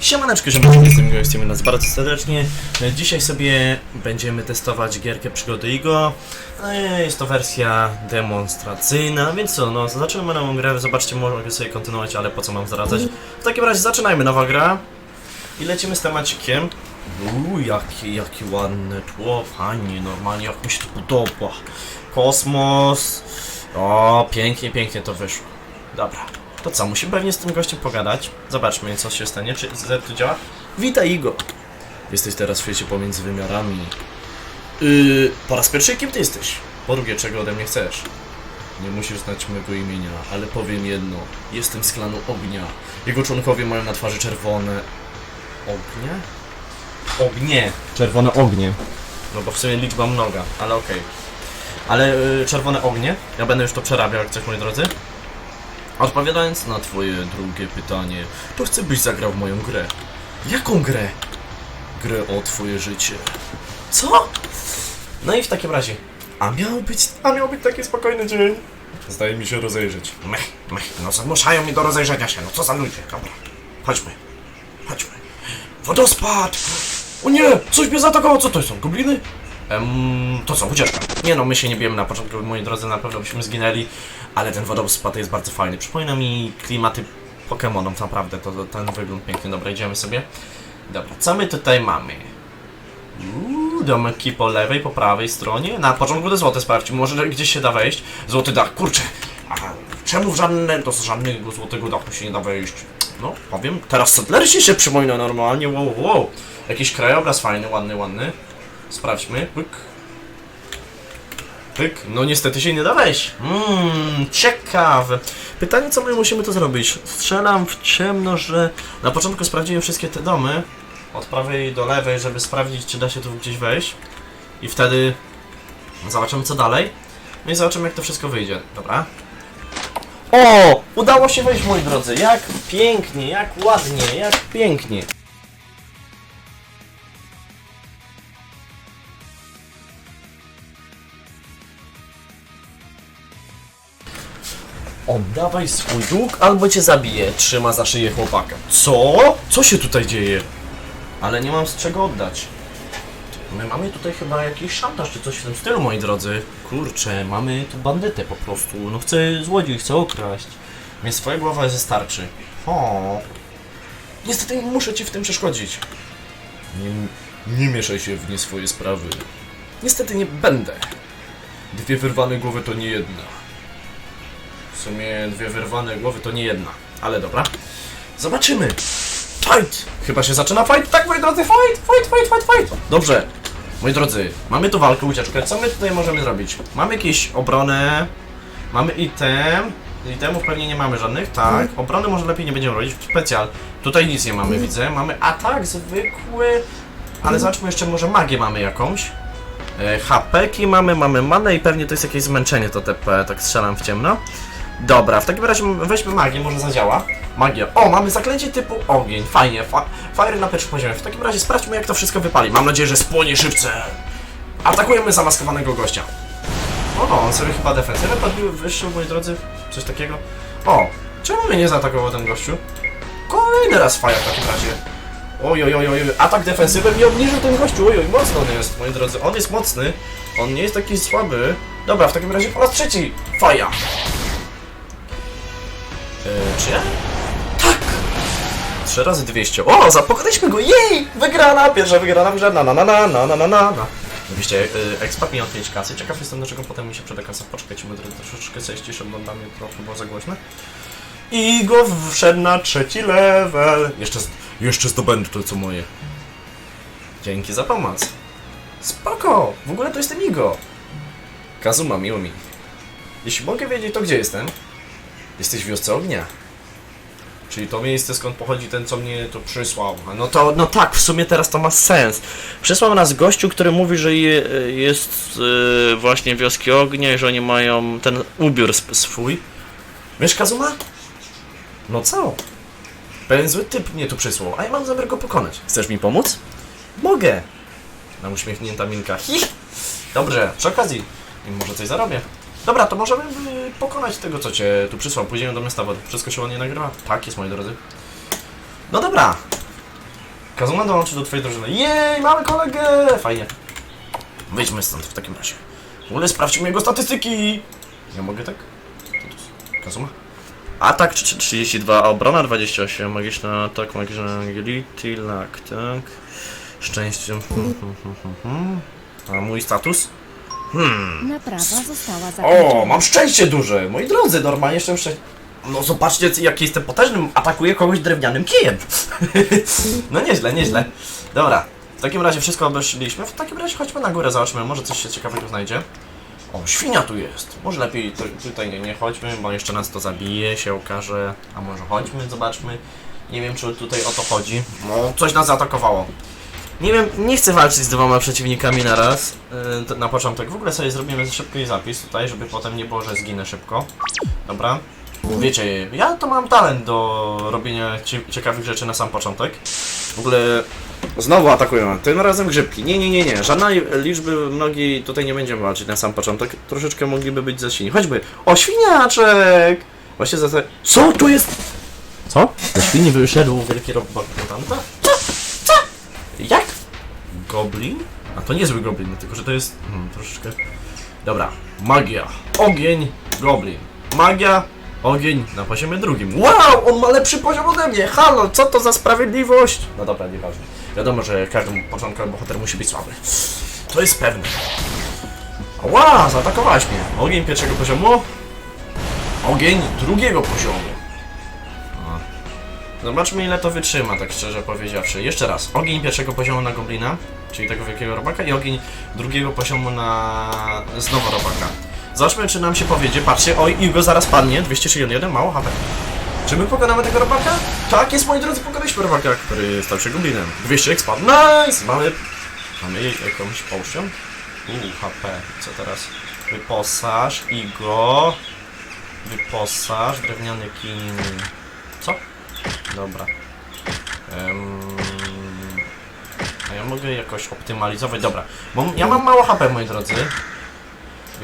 Siemaneczko, siemaneczko, jestem gościem nas bardzo serdecznie. Dzisiaj sobie będziemy testować gierkę przygody Igo. No Jest to wersja demonstracyjna, więc co, no zaczynamy nową grę, zobaczcie, mogę sobie kontynuować, ale po co mam zdradzać. W takim razie zaczynajmy, nowa gra. I lecimy z temacikiem. Uuu, jakie, jakie ładne tło, fajnie, normalnie, jak mi się to podoba. Kosmos. O, pięknie, pięknie to wyszło. Dobra, to co, musimy pewnie z tym gościem pogadać. Zobaczmy, co się stanie, czy Z tu działa. Witaj, Igo. Jesteś teraz w świecie pomiędzy wymiarami. Yy, po raz pierwszy, kim ty jesteś? Po drugie, czego ode mnie chcesz? Nie musisz znać mego imienia, ale powiem jedno. Jestem z klanu Ognia. Jego członkowie mają na twarzy czerwone... Ognie? Ognie! Czerwone ognie. No bo w sumie liczba mnoga, ale okej. Ale y, czerwone ognie, ja będę już to przerabiał jak coś, moi drodzy. Odpowiadając na twoje drugie pytanie, to chcę byś zagrał w moją grę. Jaką grę? Grę o twoje życie. Co? No i w takim razie, a miał być, a miał być taki spokojny dzień. Zdaje mi się rozejrzeć. Mech, mech, no zmuszają mnie do rozejrzenia się, no co za ludzie, dobra. Chodźmy, chodźmy. Wodospad! O nie, coś mnie zaatakowało, co to są, gobliny? To co, ucieczka. Nie no, my się nie bijemy na początku, moi drodzy, na pewno byśmy zginęli, ale ten wodospad jest bardzo fajny. Przypomina mi klimaty Pokémonów, naprawdę, to, to ten wygląd piękny. Dobra, idziemy sobie. Dobra, co my tutaj mamy? Uuu, domki po lewej, po prawej stronie. Na początku te złote sprawdźmy, może gdzieś się da wejść. Złoty dach, kurczę. A czemu w żadne, do żadnego złotego dachu się nie da wejść? No, powiem. Teraz Settlersi się przypomina normalnie, wow, wow. Jakiś krajobraz fajny, ładny, ładny. Sprawdźmy. Pyk. Pyk. No niestety się nie da wejść. Mmm, ciekawe. Pytanie, co my musimy to zrobić? Strzelam w ciemno, że... Na początku sprawdziłem wszystkie te domy. Od prawej do lewej, żeby sprawdzić, czy da się tu gdzieś wejść. I wtedy... Zobaczymy, co dalej. No i zobaczymy, jak to wszystko wyjdzie. Dobra. O! Udało się wejść, moi drodzy. Jak pięknie, jak ładnie, jak pięknie. Oddawaj swój dług, albo cię zabiję. Trzyma za szyję chłopaka. Co? Co się tutaj dzieje? Ale nie mam z czego oddać. My mamy tutaj chyba jakiś szantaż czy coś w tym stylu, moi drodzy. Kurczę, mamy tu bandytę po prostu. No chcę złodziej, chcę okraść. Więc swoja głowa wystarczy. O. Niestety muszę ci w tym przeszkodzić. Nie, nie mieszaj się w nie swoje sprawy. Niestety nie będę. Dwie wyrwane głowy to nie jedna. W sumie dwie wyrwane głowy to nie jedna. Ale dobra. Zobaczymy. Fight! Chyba się zaczyna fight. Tak, moi drodzy, fight, fight, fight, fight, fight. Dobrze. Moi drodzy, mamy tu walkę, ucieczkę. Co my tutaj możemy zrobić? Mamy jakieś obronę. Mamy item. Itemów pewnie nie mamy żadnych, tak. Obrony może lepiej nie będziemy robić. Specjal. Tutaj nic nie mamy, widzę. Mamy atak zwykły. Ale zobaczmy jeszcze, może magię mamy jakąś. E, HP-ki mamy, mamy manę i pewnie to jest jakieś zmęczenie to TP, tak strzelam w ciemno. Dobra, w takim razie weźmy magię, może zadziała. Magia. O, mamy zaklęcie typu ogień, fajnie, fa fire na pierwszym poziomie. W takim razie sprawdźmy jak to wszystko wypali. Mam nadzieję, że spłonie szybce. Atakujemy zamaskowanego gościa. O, on sobie chyba defensywę podbił, wyższy, moi drodzy, coś takiego. O, czemu mnie nie zaatakował ten gościu? Kolejny raz fire w takim razie. Oj, oj, oj, oj, atak defensywem i obniżył ten gościu, oj, oj, mocno on jest, moi drodzy, on jest mocny, on nie jest taki słaby. Dobra, w takim razie po raz trzeci, faja. Yy, czy ja? Tak! Trzy razy 200. O, zapokonaliśmy go! Jej! Wygrana! Pierwsza wygrana w grze. Na na na na na na na na. Oczywiście yy, expat miał 5 kasy. Ciekaw jestem, dlaczego potem mi się przeda kasa. Poczekajcie, bo troszeczkę sobie ściszę, bo dla mnie trochę było za głośno. I go wszedł na trzeci level. Jeszcze, jeszcze zdobędę to, co moje. Dzięki za pomoc. Spoko! W ogóle to jestem Igo. Kazuma, miło mi. Jeśli mogę wiedzieć, to gdzie jestem? Jesteś w wiosce ognia. Czyli to miejsce, skąd pochodzi ten, co mnie tu przysłał. A No to, no tak, w sumie teraz to ma sens. Przysłał nas gościu, który mówi, że je, jest yy, właśnie wioski ognia i że oni mają ten ubiór sp- swój. Wiesz, Kazuma? No co? Pewien zły typ mnie tu przysłał, a ja mam zamiar go pokonać. Chcesz mi pomóc? Mogę. Na uśmiechnięta minka. Hi! Dobrze, przy okazji, może coś zarobię. Dobra, to możemy y, pokonać tego, co cię tu przysłał. Pójdziemy do miasta wody. Wszystko się ładnie nagrywa? Tak jest, moi drodzy. No dobra. Kazuma dołączy do twojej drużyny. Jej, mamy kolegę! Fajnie. Wyjdźmy stąd w takim razie. W ogóle sprawdźmy jego statystyki. Ja mogę tak? Kazuma? Atak trz- 32, obrona 28, magiczna atak, magiczna agility, luck, tak. Szczęście. A mój status? Hmm. Naprawa została zakończona. O, mam szczęście duże! Moi drodzy, normalnie jestem szczęście. No zobaczcie, jaki jestem potężnym. Atakuję kogoś drewnianym kijem. no nieźle, nieźle. Dobra, w takim razie wszystko obeszliśmy. W takim razie chodźmy na górę, zobaczmy, może coś się ciekawego znajdzie. O, świnia tu jest. Może lepiej tu, tutaj nie, nie chodźmy, bo jeszcze nas to zabije, się okaże. A może chodźmy, zobaczmy. Nie wiem, czy tutaj o to chodzi. No, coś nas zaatakowało. Nie wiem, nie chcę walczyć z dwoma przeciwnikami na raz. Yy, na początek w ogóle sobie zrobimy szybki zapis tutaj, żeby potem nie było, że zginę szybko. Dobra. Wiecie, ja to mam talent do robienia cie ciekawych rzeczy na sam początek. W ogóle znowu atakują. Tym razem grzybki. Nie, nie, nie, nie. Żadnej liczby mnogiej tutaj nie będziemy walczyć na sam początek. Troszeczkę mogliby być za świni. Choćby. O, świniaczek! Właśnie za. Co tu jest? Co? Ze świni wyszedł wielki robot mutanta? Goblin? A to niezły goblin, tylko że to jest hmm, troszeczkę... Dobra, magia, ogień, goblin. Magia, ogień na poziomie drugim. Wow, on ma lepszy poziom ode mnie! Halo, co to za sprawiedliwość? No dobra, nieważne. Wiadomo, że każdy początkowy bohater musi być słaby. To jest pewne. Ła, zaatakowałaś mnie. Ogień pierwszego poziomu. Ogień drugiego poziomu. Zobaczmy ile to wytrzyma, tak szczerze powiedziawszy. Jeszcze raz. Ogień pierwszego poziomu na goblina, czyli tego wielkiego robaka i ogień drugiego poziomu na znowu robaka. Zobaczmy czy nam się powiedzie. Patrzcie, oj, Igo zaraz padnie. 261, mało HP. Czy my pokonamy tego robaka? Tak, jest moi drodzy, pokonaliśmy robaka, który stał się goblinem. 200 expa. Nice! Mamy... Mamy jakąś potion? Uuu, HP. Co teraz? Wyposaż, Igo. Wyposaż, drewniany kin... Co? Dobra. Em, a ja mogę jakoś optymalizować. Dobra, bo ja mam mało HP, moi drodzy.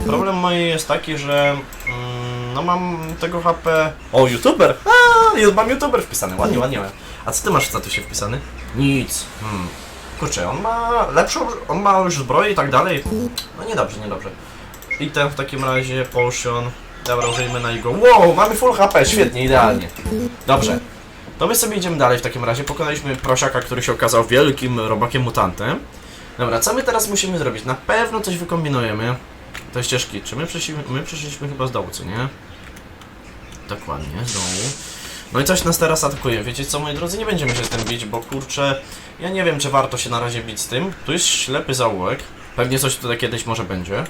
I problem mój jest taki, że mm, no mam tego HP. O, youtuber! A, już mam youtuber wpisany, ładnie, ładnie. A co ty masz w statusie wpisany? Nic. Hmm. Kurczę, on ma lepszą, on ma już zbroję i tak dalej. No niedobrze, niedobrze. I ten w takim razie potion. Dobra, użyjmy na jego. Wow, mamy full HP, świetnie, idealnie. Dobrze. To my sobie idziemy dalej w takim razie. Pokonaliśmy prosiaka, który się okazał wielkim robakiem mutantem. Dobra, co my teraz musimy zrobić? Na pewno coś wykombinujemy. Te ścieżki. Czy my przeszliśmy, my przeszliśmy chyba z dołu, co nie? Dokładnie, z dołu. No i coś nas teraz atakuje. Wiecie co, moi drodzy, nie będziemy się z tym bić, bo kurczę, ja nie wiem, czy warto się na razie bić z tym. Tu jest ślepy zaułek. Pewnie coś tutaj kiedyś może będzie.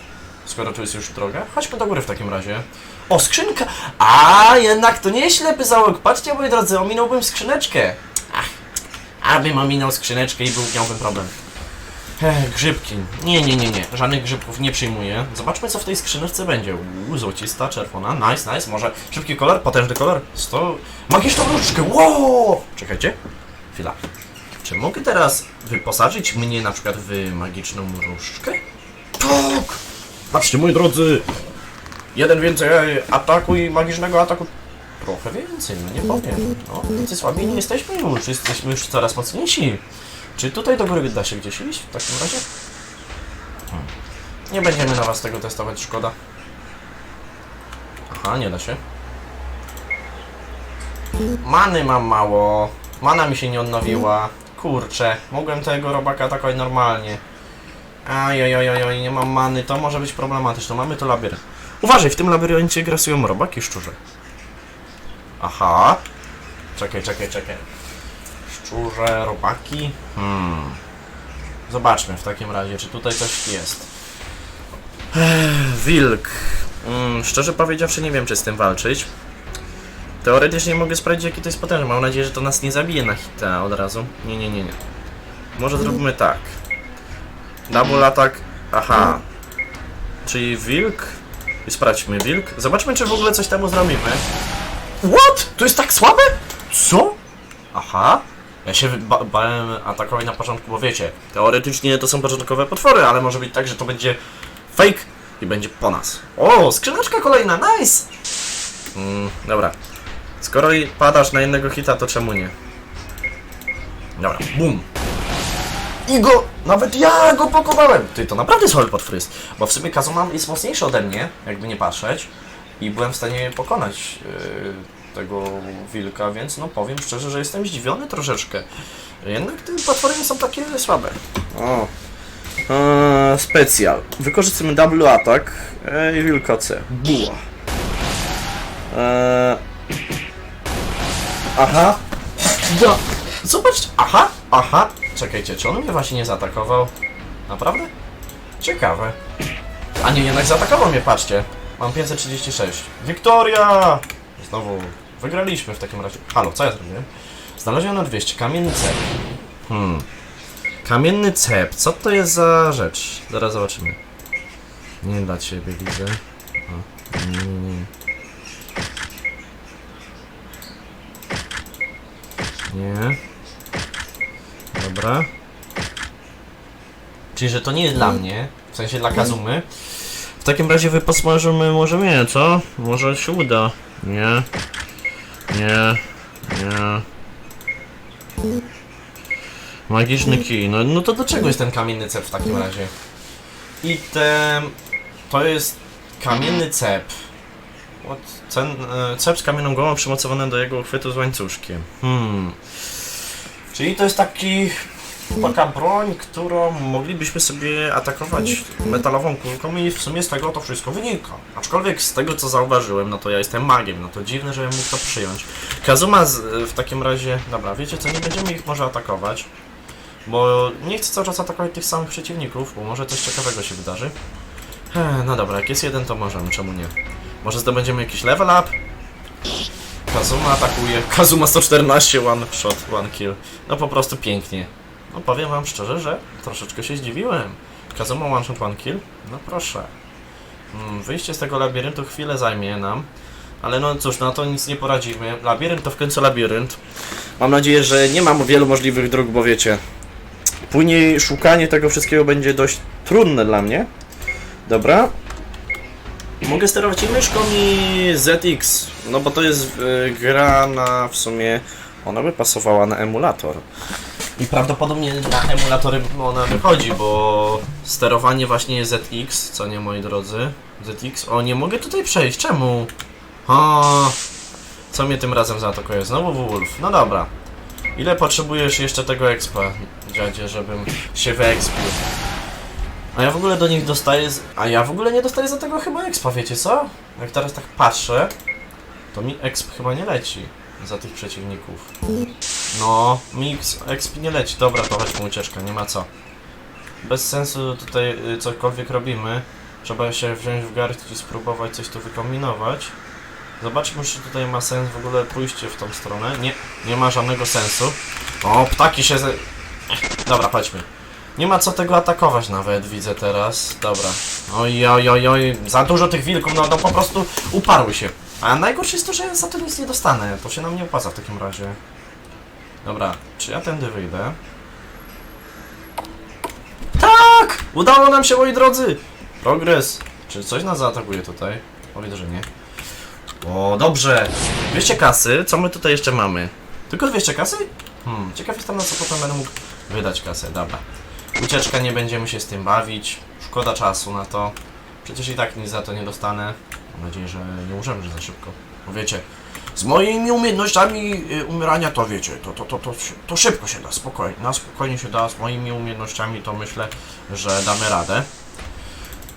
Skoro tu jest już droga. Chodźmy do góry w takim razie. O, skrzynka! A, jednak to nie ślepy zaułek. Patrzcie, moi drodzy, ominąłbym skrzyneczkę. Ach, abym ominął skrzyneczkę i był, miałbym problem. Ech, grzybki. Nie, nie, nie, nie. Żadnych grzybków nie przyjmuję. Zobaczmy, co w tej skrzyneczce będzie. Uuu, złocista, czerwona. Nice, nice. Może szybki kolor, potężny kolor. 100... Magiczną różdżkę. Wow! Czekajcie. Chwila. Czy mogę teraz wyposażyć mnie na przykład w magiczną różdżkę? Tak! Patrzcie, moi drodzy. Jeden więcej ataku i magicznego ataku. Trochę więcej, no nie powiem. No, tacy słabi nie jesteśmy już, jesteśmy już coraz mocniejsi. Czy tutaj do góry da się gdzieś iść w takim razie? Hmm. Nie będziemy na was tego testować, szkoda. Aha, nie da się. Many mam mało. Mana mi się nie odnowiła. Kurczę, mogłem tego robaka atakować normalnie. Ajajajaj, nie mam many, to może być problematyczne. Mamy tu labirynt. Uważaj, w tym labiryncie grasują robaki szczurze. Aha. Czekaj, czekaj, czekaj. Szczurze, robaki. Hmm. Zobaczmy w takim razie, czy tutaj coś jest. Ech, wilk. Mm, szczerze powiedziawszy, nie wiem, czy z tym walczyć. Teoretycznie mogę sprawdzić, jaki to jest potężny. Mam nadzieję, że to nas nie zabije na hita od razu. Nie, nie, nie, nie. Może zrobimy tak. Double attack. Aha. Czyli wilk. I sprawdźmy wilk. Zobaczmy, czy w ogóle coś temu zrobimy. What? To jest tak słabe? Co? Aha. Ja się ba bałem atakować na początku, bo wiecie, teoretycznie to są początkowe potwory, ale może być tak, że to będzie fake i będzie po nas. O, skrzyneczka kolejna, nice! Mm, dobra. Skoro i padasz na jednego hita, to czemu nie? Dobra, bum. I go, nawet ja go pokowałem! Ty, to naprawdę słaby podfryz. Bo w sumie Kazuma jest mocniejszy ode mnie, jakby nie patrzeć. I byłem w stanie pokonać yy, tego wilka, więc no powiem szczerze, że jestem zdziwiony troszeczkę. Jednak te platformy nie są takie słabe. O. Eee, specjal. Wykorzystamy double attack e, i wilka C. Buła. Eee, aha. Ja. Zobacz. Aha, aha. Czekajcie, czy on mnie właśnie nie zaatakował? Naprawdę? Ciekawe. A nie, jednak zaatakował mnie, patrzcie. Mam 536. Wiktoria! Znowu wygraliśmy w takim razie. Halo, co ja zrobiłem? Znaleziono na 200. Kamienny cep. Hmm. Kamienny cep. Co to jest za rzecz? Zaraz zobaczymy. Nie dla ciebie widzę. O, nie. Nie. Dobra. Czyli, że to nie jest dla mnie, w sensie dla Kazumy. W takim razie wyposmażymy może mnie, co? Może się uda. Nie. Nie. Nie. Magiczny kij. No, no to do czego jest ten kamienny cep w takim razie? I ten... To jest kamienny cep. Od, ten, e, cep z kamienną głową przymocowany do jego uchwytu z łańcuszkiem. Hmm. Czyli to jest taki... Taka broń, którą moglibyśmy sobie atakować metalową kulką i w sumie z tego to wszystko wynika. Aczkolwiek z tego co zauważyłem, no to ja jestem magiem, no to dziwne, żebym mógł to przyjąć. Kazuma w takim razie... Dobra, wiecie co, nie będziemy ich może atakować. Bo nie chcę cały czas atakować tych samych przeciwników, bo może coś ciekawego się wydarzy. No dobra, jak jest jeden to możemy, czemu nie? Może zdobędziemy jakiś level up? Kazuma atakuje. Kazuma 114, one shot, one kill. No po prostu pięknie. No powiem wam szczerze, że troszeczkę się zdziwiłem. Kazuma one shot, one kill? No proszę. Mm, Wyjście z tego labiryntu chwilę zajmie nam. Ale no cóż, na to nic nie poradzimy. Labirynt to w końcu labirynt. Mam nadzieję, że nie mam wielu możliwych dróg, bo wiecie, Później szukanie tego wszystkiego będzie dość trudne dla mnie. Dobra. Mogę sterować i myszką i ZX, no bo to jest y, gra na w sumie, ona by pasowała na emulator. I prawdopodobnie na emulatory ona wychodzi, bo sterowanie właśnie ZX, co nie moi drodzy, ZX, o nie mogę tutaj przejść, czemu? O, co mnie tym razem zaatakuje? Znowu Wolf, no dobra. Ile potrzebujesz jeszcze tego expa, dziadzie, żebym się wyexpił? A ja w ogóle do nich dostaję z... A ja w ogóle nie dostaję za tego chyba expa, wiecie co? Jak teraz tak patrzę, to mi exp chyba nie leci za tych przeciwników. No, mi ex- exp nie leci. Dobra, to chodźmy ucieczka, nie ma co. Bez sensu tutaj y, cokolwiek robimy. Trzeba się wziąć w garść i spróbować coś tu wykombinować. Zobaczmy, czy tutaj ma sens w ogóle pójście w tą stronę. Nie, nie ma żadnego sensu. O, ptaki się ze... Dobra, chodźmy. Nie ma co tego atakować nawet, widzę teraz. Dobra. Oj, oj, oj, oj. Za dużo tych wilków, no, no po prostu uparły się. A najgorsze jest to, że ja za to nic nie dostanę. To się nam nie opłaca w takim razie. Dobra, czy ja tędy wyjdę? Tak! Udało nam się, moi drodzy! Progres. Czy coś nas zaatakuje tutaj? O, widzę, że nie. O, dobrze. 200 kasy. Co my tutaj jeszcze mamy? Tylko 200 kasy? Hmm, ciekaw jestem na co potem będę mógł wydać kasę. Dobra. Ucieczka, nie będziemy się z tym bawić. Szkoda czasu na to. Przecież i tak nic za to nie dostanę. Mam nadzieję, że nie umrzemy za szybko. Bo wiecie, z moimi umiejętnościami y, umierania to wiecie, to, to, to, to, to szybko się da, spokojnie. Na spokojnie się da, z moimi umiejętnościami to myślę, że damy radę.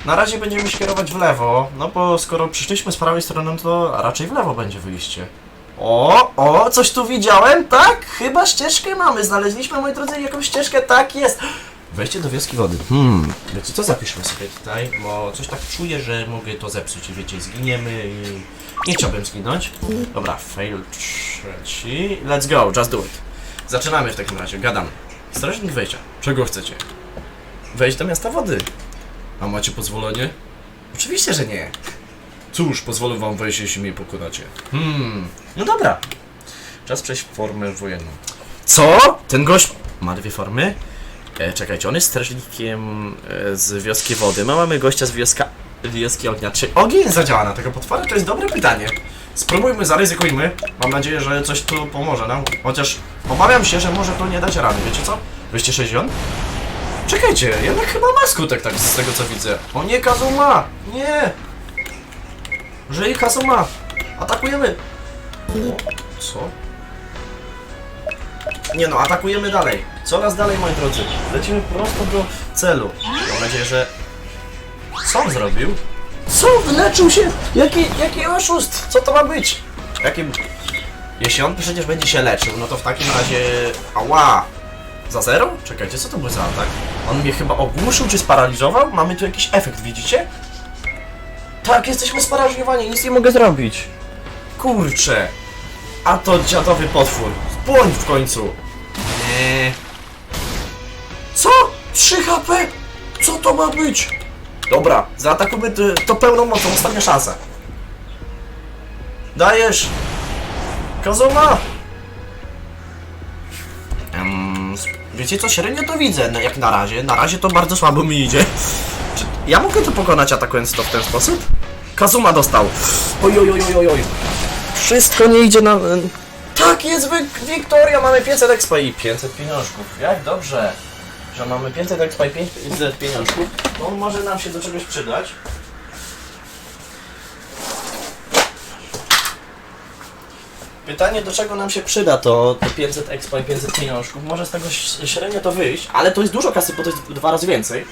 Na razie będziemy się kierować w lewo, no bo skoro przyszliśmy z prawej strony, to raczej w lewo będzie wyjście. O, o, coś tu widziałem, tak? Chyba ścieżkę mamy, znaleźliśmy, moi drodzy, jakąś ścieżkę, tak jest. Wejście do wioski wody. Hmm, wiecie co, zapiszmy sobie tutaj, bo coś tak czuję, że mogę to zepsuć wiecie, zginiemy i... Nie chciałbym zginąć. Dobra, fail trzeci. Let's go, just do it. Zaczynamy w takim razie, gadam. Strażnik wejścia. Czego chcecie? Wejść do miasta wody. A macie pozwolenie? Oczywiście, że nie. Cóż, pozwolę wam wejść, jeśli mnie pokonacie. Hmm, no dobra. Czas przejść w formę wojenną. Co? Ten gość ma dwie formy? E, czekajcie, on jest strażnikiem e, z wioski wody. My mamy gościa z wioska, wioski ognia. Czy ogień zadziała na tego potwora? To jest dobre pytanie. Spróbujmy, zaryzykujmy. Mam nadzieję, że coś tu pomoże nam. Chociaż Obawiam się, że może to nie dać rady, wiecie co? 260? Czekajcie, jednak chyba ma skutek, tak z tego co widzę. O nie, Kazuma! Nie! Żyj, Kazuma! Atakujemy! O, co? Nie no, atakujemy dalej. Coraz dalej, moi drodzy. Lecimy prosto do celu. Mam nadzieję, że... Co on zrobił? Co? Wyleczył się! Jaki, jaki oszust! Co to ma być? Jaki... Jeśli on przecież będzie się leczył, no to w takim razie... Ała! Za zero? Czekajcie, co to był za atak? On mnie chyba ogłuszył czy sparaliżował? Mamy tu jakiś efekt, widzicie? Tak, jesteśmy sparaliżowani, nic nie mogę zrobić. Kurczę. A to dziadowy potwór. Spłoń w końcu. Nie. Co? 3 HP? Co to ma być? Dobra, zaatakujmy to, to pełną mocą, ostatnia szansa. Dajesz! Kazuma! Em, wiecie co, średnio to widzę, no, jak na razie. Na razie to bardzo słabo mi idzie. Czy ja mogę to pokonać atakując to w ten sposób? Kazuma dostał. Oj, oj, oj, oj, oj. Wszystko nie idzie na... Tak, jest. Wiktoria, mamy 500 expa i 500 pieniążków. Jak dobrze, że mamy 500 expa i 500 pieniążków. To może nam się do czegoś przydać. Pytanie, do czego nam się przyda to, to 500 expa i 500 pieniążków. Może z tego średnio to wyjść, ale to jest dużo kasy, bo to jest dwa razy więcej.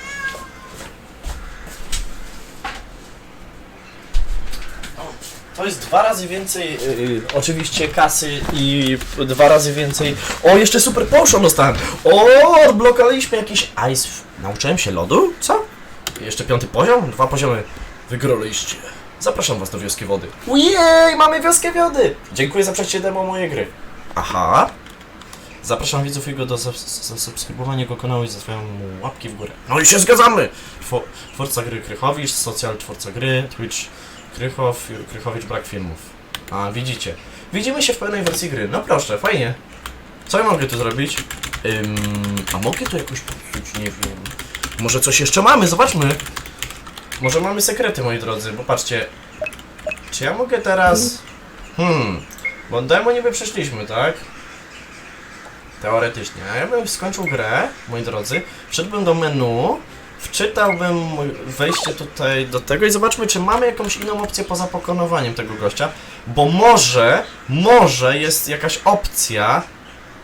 To jest dwa razy więcej yy, oczywiście kasy i dwa razy więcej. O, jeszcze super potion dostałem. O, odblokowaliśmy jakiś ice. Nauczyłem się lodu? Co? Jeszcze piąty poziom? Dwa poziomy wygraliście. Zapraszam was do wioski wody. Ujej, mamy wioskę wody! Dziękuję za przejście demo mojej gry. Aha. Zapraszam widzów jego do zas- zasubskrybowania jego kanału i zostawiam mu łapki w górę. No i się zgadzamy! Twor- Twórca gry Krychowicz, Social Twórca gry, Twitch Krychow, Krychowicz brak filmów. A, widzicie. Widzimy się w pełnej wersji gry. No proszę, fajnie. Co ja mogę tu zrobić? Ym, a mogę tu jakoś popsuć? Nie wiem. Może coś jeszcze mamy? Zobaczmy. Może mamy sekrety, moi drodzy, bo patrzcie. Czy ja mogę teraz... Hmm... Bo demo niby przeszliśmy, tak? Teoretycznie. A ja bym skończył grę, moi drodzy, wszedłbym do menu, wczytałbym wejście tutaj do tego i zobaczmy, czy mamy jakąś inną opcję poza pokonywaniem tego gościa, bo może, może jest jakaś opcja,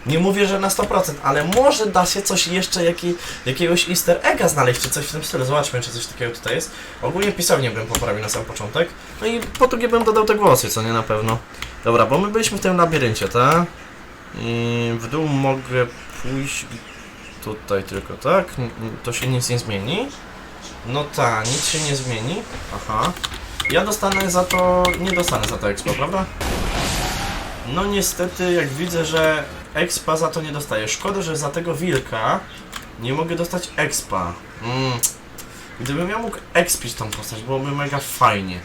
nie mówię, że na 100%, ale może da się coś jeszcze, jaki, jakiegoś easter egga znaleźć, czy coś w tym stylu. Zobaczmy, czy coś takiego tutaj jest. Ogólnie pisownię bym poprawił na sam początek. No i po drugie bym dodał te głosy, co nie na pewno. Dobra, bo my byliśmy w tym labiryncie, tak? I w dół mogę pójść tutaj tylko, tak? To się nic nie zmieni. No tak, nic się nie zmieni. Aha. Ja dostanę za to... nie dostanę za to expo, prawda? No niestety, jak widzę, że expa za to nie dostaję. Szkoda, że za tego wilka nie mogę dostać expa. Mm. Gdybym ja mógł expić tą postać, byłoby mega fajnie.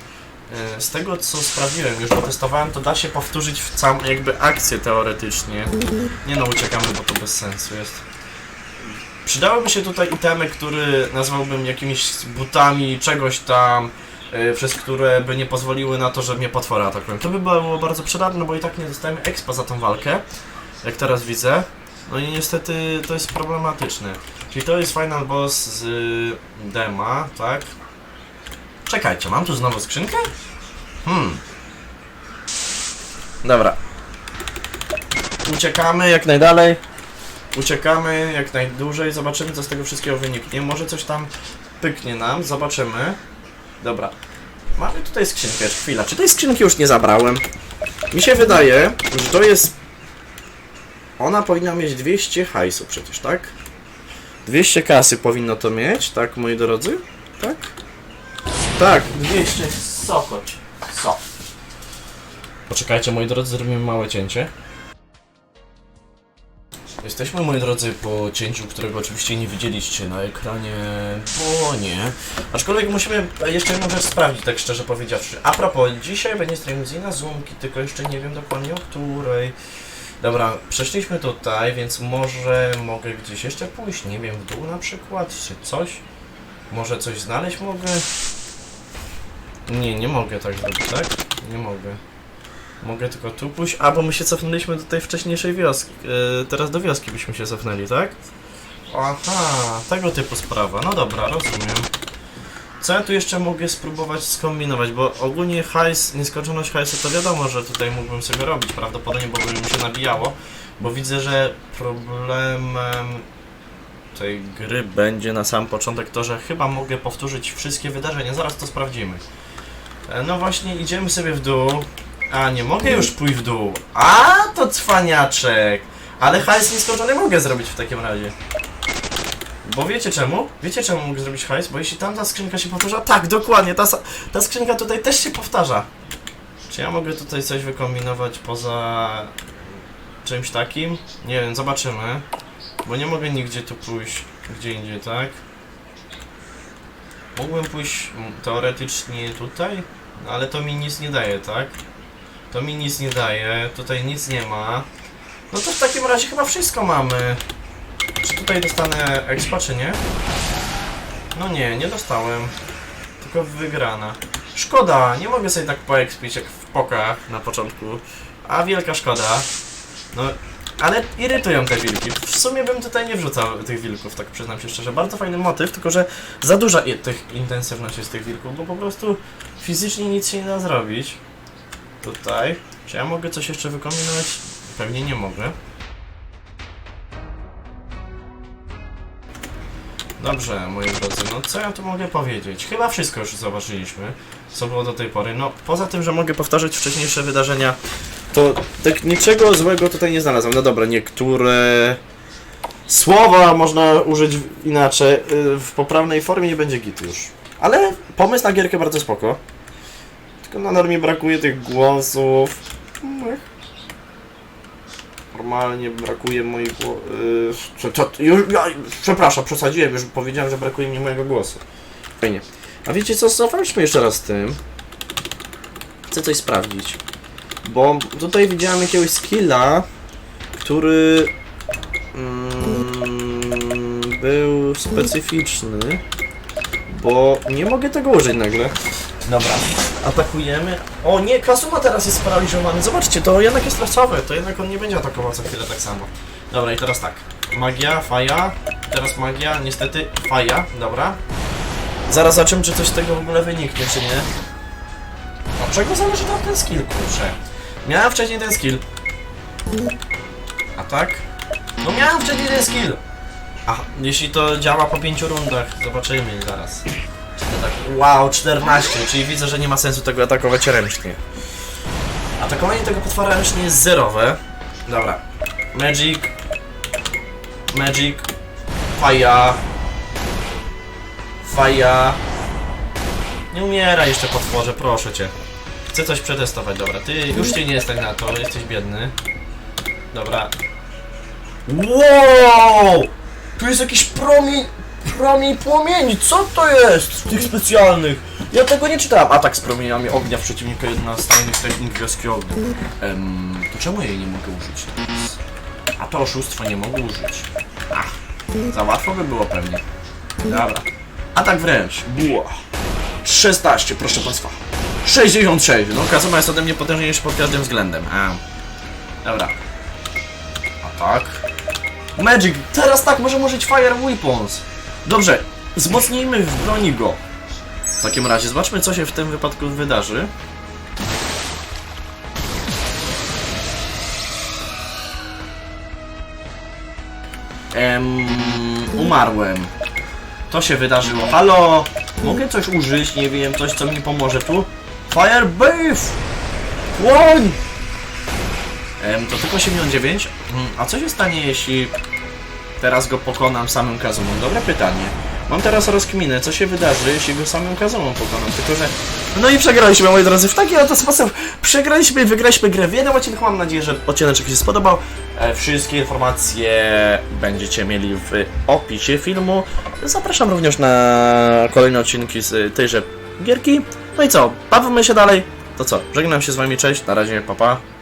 E, Z tego co sprawdziłem, już potestowałem, to da się powtórzyć w całą jakby akcję teoretycznie. Nie no, uciekamy, bo to bez sensu jest. Przydałyby się tutaj itemy, który nazwałbym jakimiś butami czegoś tam, e, przez które by nie pozwoliły na to, że mnie potwory atakują. To by było bardzo przydatne, bo i tak nie dostajemy expa za tą walkę, jak teraz widzę. No i niestety to jest problematyczne. Czyli to jest final boss z y, dema, tak? Czekajcie, mam tu znowu skrzynkę? Hmm. Dobra. Uciekamy jak najdalej. Uciekamy jak najdłużej. Zobaczymy, co z tego wszystkiego wyniknie. Może coś tam pyknie nam. Zobaczymy. Dobra. Mamy tutaj skrzynkę. Chwila. Czy tej skrzynki już nie zabrałem? Mi się wydaje, że to jest... Ona powinna mieć 200 hajsu przecież, tak? 200 kasy powinno to mieć, tak moi drodzy? Tak? Tak, 200 sokoć. So. Poczekajcie moi drodzy, zrobimy małe cięcie. Jesteśmy moi drodzy po cięciu, którego oczywiście nie widzieliście na ekranie, bo nie. Aczkolwiek musimy jeszcze jedną rzecz sprawdzić, tak szczerze powiedziawszy. A propos, dzisiaj będzie stream z Inazumki, tylko jeszcze nie wiem dokładnie o której. Dobra, przeszliśmy tutaj, więc może mogę gdzieś jeszcze pójść, nie wiem, w dół na przykład, czy coś? Może coś znaleźć mogę? Nie, nie mogę tak zrobić, tak? Nie mogę. Mogę tylko tu pójść, a bo my się cofnęliśmy do tej wcześniejszej wioski. Yy, teraz do wioski byśmy się cofnęli, tak? Aha, tego typu sprawa. No dobra, rozumiem. Co ja tu jeszcze mogę spróbować skombinować, bo ogólnie hajs, nieskończoność hajsu to wiadomo, że tutaj mógłbym sobie robić, prawdopodobnie, bo by mi się nabijało, bo widzę, że problemem tej gry będzie na sam początek to, że chyba mogę powtórzyć wszystkie wydarzenia, zaraz to sprawdzimy. E, No właśnie, idziemy sobie w dół. A, nie mogę już pójść w dół. A, to cwaniaczek! Ale hajs nieskończony mogę zrobić w takim razie. Bo wiecie czemu? Wiecie czemu mogę zrobić hajs? Bo jeśli tamta skrzynka się powtarza, tak, dokładnie, ta, ta skrzynka tutaj też się powtarza. Czy ja mogę tutaj coś wykombinować poza czymś takim? Nie wiem, zobaczymy. Bo nie mogę nigdzie tu pójść, gdzie indziej, tak? Mógłbym pójść teoretycznie tutaj, ale to mi nic nie daje, tak? To mi nic nie daje, tutaj nic nie ma. No to w takim razie chyba wszystko mamy. Czy tutaj dostanę expa, czy nie? No nie, nie dostałem. Tylko wygrana. Szkoda, nie mogę sobie tak poekspić jak w pokach na początku. A wielka szkoda. No, ale irytują te wilki. W sumie bym tutaj nie wrzucał tych wilków, tak przyznam się szczerze. Bardzo fajny motyw, tylko że za duża tych intensywność jest tych wilków, bo po prostu fizycznie nic się nie da zrobić. Tutaj. Czy ja mogę coś jeszcze wykombinować? Pewnie nie mogę. Dobrze, moi drodzy, no co ja tu mogę powiedzieć? Chyba wszystko już zobaczyliśmy, co było do tej pory. No, poza tym, że mogę powtarzać wcześniejsze wydarzenia, to tak niczego złego tutaj nie znalazłem. No dobra, niektóre słowa można użyć inaczej, y, w poprawnej formie nie będzie git już. Ale pomysł na gierkę bardzo spoko. Tylko nadal mi brakuje tych głosów. Ech. Normalnie brakuje moich głosów. Yy, już, ja, przepraszam, przesadziłem, już powiedziałem, że brakuje mi mojego głosu. Fajnie. A wiecie co, cofaliśmy jeszcze raz z tym. Chcę coś sprawdzić. Bo tutaj widziałem jakiegoś skilla, który mm, był specyficzny, bo nie mogę tego użyć nagle. Dobra, atakujemy. O nie, Kazuma teraz jest sparaliżowany. Zobaczcie, to jednak jest losowe, to jednak on nie będzie atakował co chwilę tak samo. Dobra, i teraz tak. Magia, faja. Teraz magia, niestety faja, dobra. Zaraz zobaczymy, czy coś z tego w ogóle wyniknie, czy nie. Od czego zależy tam ten skill, kurczę? Miałem wcześniej ten skill. A tak? No miałem wcześniej ten skill! Aha, jeśli to działa po pięciu rundach, zobaczymy zaraz. Tak, wow, 14, czyli widzę, że nie ma sensu tego atakować ręcznie. Atakowanie tego potwora ręcznie jest zerowe. Dobra. Magic. Magic. Faja. Faja. Nie umieraj jeszcze potworze, proszę cię. Chcę coś przetestować, dobra. Ty już cię nie stać na to, jesteś biedny. Dobra. Wow! Tu jest jakiś promień, promień płomieni, co to jest z tych specjalnych? Ja tego nie czytałem. Atak z promieniami ognia w przeciwnika, jedna z tajnych technik wioski ognia. Em, to czemu jej nie mogę użyć teraz? A to oszustwo nie mogę użyć. Ach, za łatwo by było pewnie. Dobra. Atak wręcz. Buła. 16, proszę państwa. 66. No, Kazuma jest ode mnie potężniejszy pod każdym względem. A. Dobra. Atak. Magic. Teraz tak możemy użyć Fire Weapons. Dobrze. Wzmocnijmy w broni go. W takim razie zobaczmy, co się w tym wypadku wydarzy. Em, umarłem. To się wydarzyło. Halo! Mogę coś użyć, nie wiem, coś co mi pomoże tu? Fire Beef! Łoń! Em, to tylko 79. Mm, A co się stanie, jeśli teraz go pokonam samym Kazumą? Dobre pytanie. Mam teraz rozkminę, co się wydarzy, jeśli go samym Kazumą pokonam, tylko że... No i przegraliśmy, moi drodzy, w taki oto sposób przegraliśmy i wygraliśmy grę w jednym odcinku. Mam nadzieję, że odcinek się spodobał. E, wszystkie informacje będziecie mieli w opisie filmu. Zapraszam również na kolejne odcinki z tejże gierki. No i co, bawimy się dalej. To co, żegnam się z wami, cześć, na razie, papa. Pa.